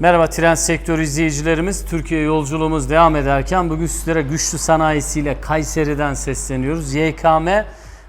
Merhaba tren sektörü izleyicilerimiz. Türkiye yolculuğumuz devam ederken bugün sizlere güçlü sanayisiyle Kayseri'den sesleniyoruz. YKM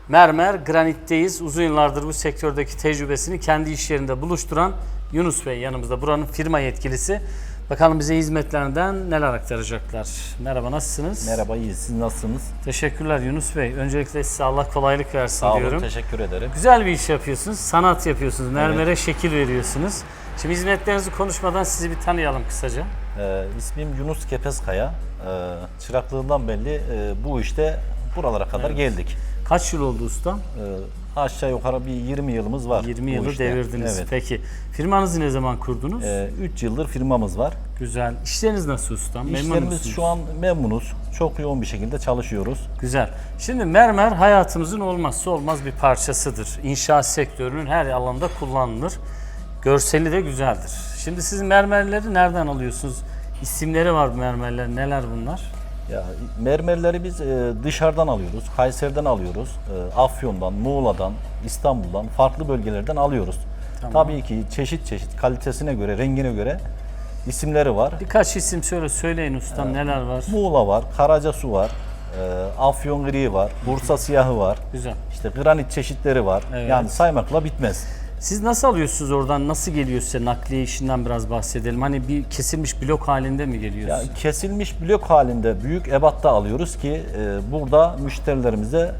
Mermer Granit'teyiz. Uzun yıllardır bu sektördeki tecrübesini kendi iş yerinde buluşturan Yunus Bey yanımızda. Buranın firma yetkilisi. Bakalım bize hizmetlerinden neler aktaracaklar. Merhaba nasılsınız? Merhaba iyi siz nasılsınız? Teşekkürler Yunus Bey. Öncelikle size Allah kolaylık versin Sağ olun diyorum. teşekkür ederim. Güzel bir iş yapıyorsunuz, sanat yapıyorsunuz, mermere şekil veriyorsunuz. Şimdi hizmetlerinizi konuşmadan sizi bir tanıyalım kısaca. Ee, ismim Yunus Kepeskaya. Ee, çıraklığından belli e, bu işte buralara kadar geldik. Kaç yıl oldu ustam? Ee, aşağı yukarı bir 20 yılımız var. 20 bu yılı işte. devirdiniz. Evet. Peki firmanızı ne zaman kurdunuz? 3 yıldır firmamız var. Güzel. İşleriniz nasıl? Memnun İşlerimiz musunuz? şu an memnunuz. Çok yoğun bir şekilde çalışıyoruz. Güzel. Şimdi mermer hayatımızın olmazsa olmaz bir parçasıdır. İnşaat sektörünün her alanda kullanılır. Görseli de güzeldir. Şimdi siz mermerleri nereden alıyorsunuz? İsimleri var bu mermerlerin. Neler bunlar? Ya mermerleri biz e, dışarıdan alıyoruz. Kayseri'den alıyoruz. E, Afyon'dan, Muğla'dan, İstanbul'dan, farklı bölgelerden alıyoruz. Tabii ki çeşit çeşit kalitesine göre, rengine göre isimleri var. Birkaç isim şöyle söyleyin ustam neler var? Muğla var, Karacasu var, e, Afyon gri var, Bursa siyahı var. Güzel. İşte granit çeşitleri var. Evet. Yani saymakla bitmez. Siz nasıl alıyorsunuz oradan? Nasıl geliyor size? Nakliye işinden biraz bahsedelim. Hani bir kesilmiş blok halinde mi geliyor? Ya size? kesilmiş blok halinde büyük ebatta alıyoruz ki e, burada müşterilerimize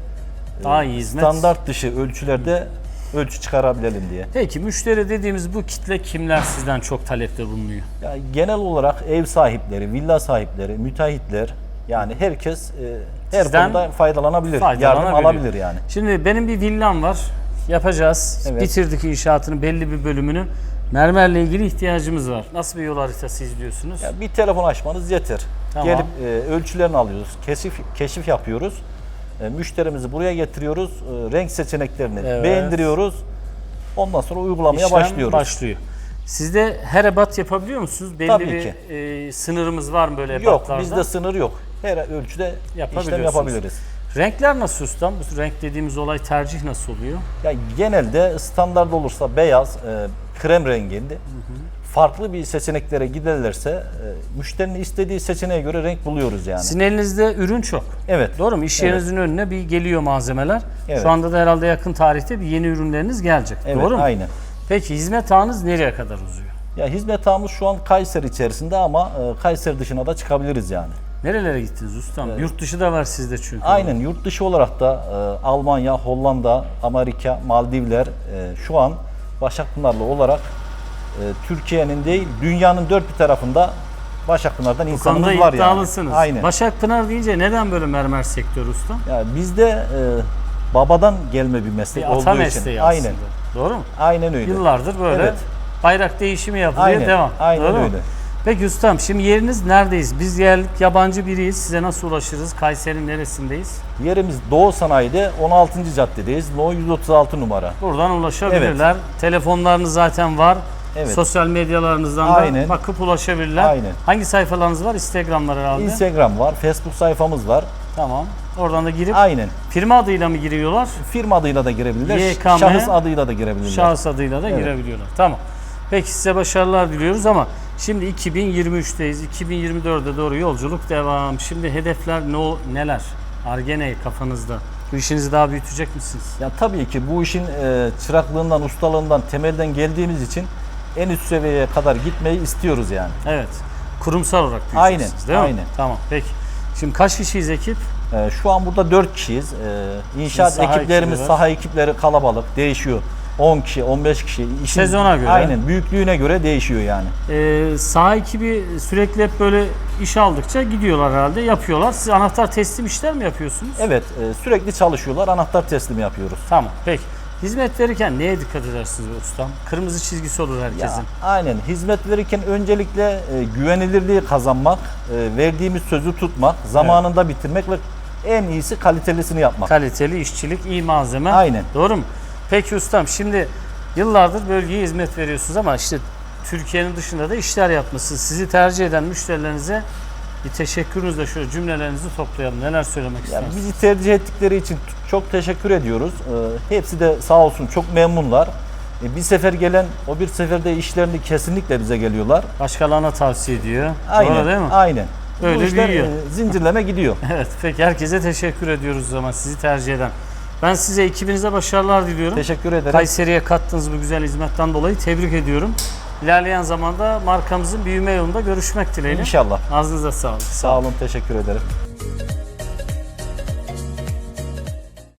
e, Daha iyi hizmet. standart dışı ölçülerde ölçü çıkarabilelim diye. Peki müşteri dediğimiz bu kitle kimler sizden çok talepte bulunuyor? Ya genel olarak ev sahipleri, villa sahipleri, müteahhitler yani herkes e, her Sizden konuda faydalanabilir, yardım Faydalanabiliyor. alabilir yani. Şimdi benim bir villam var. Yapacağız. Evet. Bitirdik inşaatını belli bir bölümünü. Mermerle ilgili ihtiyacımız var. Nasıl bir yol haritası izliyorsunuz? Ya bir telefon açmanız yeter. Tamam. Gelip e, ölçülerini alıyoruz, keşif keşif yapıyoruz. E, müşterimizi buraya getiriyoruz, e, renk seçeneklerini Evet. beğendiriyoruz. Ondan sonra uygulamaya İşlem başlıyoruz. başlıyor. Sizde her ebat yapabiliyor musunuz? Belli Tabii bir ki. e, sınırımız var mı böyle Yok, ebatlarda? bizde sınır yok. Her ölçüde işlem yapabiliriz. Renkler nasıl ustam? Bu renk dediğimiz olay tercih nasıl oluyor? Ya genelde standart olursa beyaz, e, krem renginde. Farklı bir seçeneklere giderlerse e, müşterinin istediği seçeneğe göre renk buluyoruz yani. Sizin elinizde ürün çok. Evet. Doğru mu? İş Evet. yerinizin önüne bir geliyor malzemeler. Evet. Şu anda da herhalde yakın tarihte bir yeni ürünleriniz gelecek. Evet, Doğru mu? aynen. Peki hizmet ağınız nereye kadar uzuyor? Ya hizmet ağımız şu an Kayseri içerisinde ama e, Kayseri dışına da çıkabiliriz yani. Nerelere gittiniz ustam? Yurt dışı da var sizde çünkü. Aynen yurt dışı olarak da e, Almanya, Hollanda, Amerika, Maldivler e, şu an Başakpınarlı olarak e, Türkiye'nin değil dünyanın dört bir tarafında Başakpınar'dan Bu insanımız var yani. Aynen. Başakpınar deyince neden böyle mermer sektörü usta? Ya bizde e, babadan gelme bir meslek Bir ata olduğu için. mesleği aslında. Aynen. Doğru mu? Aynen öyle. Yıllardır böyle Evet. bayrak değişimi yapılıyor Aynen, devam. aynen Doğru mu? Peki ustam şimdi yeriniz neredeyiz? Biz geldik yabancı biriyiz. Size nasıl ulaşırız? Kayseri'nin neresindeyiz? Yerimiz Doğu Sanayi'de 16. caddedeyiz. No 136 numara. Buradan ulaşabilirler. Telefonlarınız zaten var. Evet. Sosyal medyalarınızdan da Aynen. bakıp ulaşabilirler. Aynen. Hangi sayfalarınız var? Instagram'lar herhalde. Instagram var, Facebook sayfamız var. Tamam. Oradan da girip Aynen. firma adıyla mı giriyorlar? Firma adıyla da girebilirler, YKM, şahıs adıyla da girebilirler. Şahıs adıyla da Evet. girebiliyorlar. Tamam. Peki size başarılar diliyoruz ama şimdi 2023'teyiz. 2024'e doğru yolculuk devam. Şimdi hedefler ne neler? Argene kafanızda. Bu işinizi daha büyütecek misiniz? Ya tabii ki bu işin e, çıraklığından, ustalığından, temelden geldiğimiz için en üst seviyeye kadar gitmeyi istiyoruz yani. Evet. Kurumsal olarak Aynen, büyüyeceksiniz değil mi? aynen. Tamam. Peki. Şimdi kaç kişiyiz ekip? E, şu an burada 4 kişiyiz. E, inşaat saha ekiplerimiz, var. saha ekipleri kalabalık, değişiyor. 10 kişi, 15 kişi. İşin- Sezona göre. Aynen, büyüklüğüne göre değişiyor yani. Ee, saha ekibi sürekli hep böyle iş aldıkça gidiyorlar herhalde, yapıyorlar. Siz anahtar teslim işler mi yapıyorsunuz? Evet, e, sürekli çalışıyorlar, anahtar teslimi yapıyoruz. Tamam. Peki. Hizmet verirken neye dikkat edersiniz ustam? Kırmızı çizgisi olur Ya, herkesin. aynen. Hizmet verirken öncelikle e, güvenilirliği kazanmak, e, verdiğimiz sözü tutmak, zamanında bitirmek ve en iyisi kalitelisini yapmak. Kaliteli işçilik, iyi malzeme. Aynen. Doğru mu? Peki ustam şimdi yıllardır bölgeye hizmet veriyorsunuz ama işte Türkiye'nin dışında da işler yapmışsınız. Sizi tercih eden müşterilerinize bir teşekkürünüzle şöyle cümlelerinizi toplayalım. Neler söylemek Yani istersiniz? bizi tercih ettikleri için çok teşekkür ediyoruz. E, hepsi de sağ olsun çok memnunlar. E, bir sefer gelen o bir seferde işlerini kesinlikle bize geliyorlar. Başkalarına tavsiye ediyor. Aynen. Doğru değil mi? Aynen. Öyle Bu işler, büyüyor. e, zincirleme gidiyor. Evet. Peki herkese teşekkür ediyoruz o zaman sizi tercih eden. Ben size ekibinize başarılar diliyorum. Teşekkür ederim. Kayseri'ye kattığınız bu güzel hizmetten dolayı tebrik ediyorum. İlerleyen zamanda markamızın büyüme yolunda görüşmek dileğiyle. İnşallah. Ağzınıza sağlık. Sağ olun. Teşekkür ederim.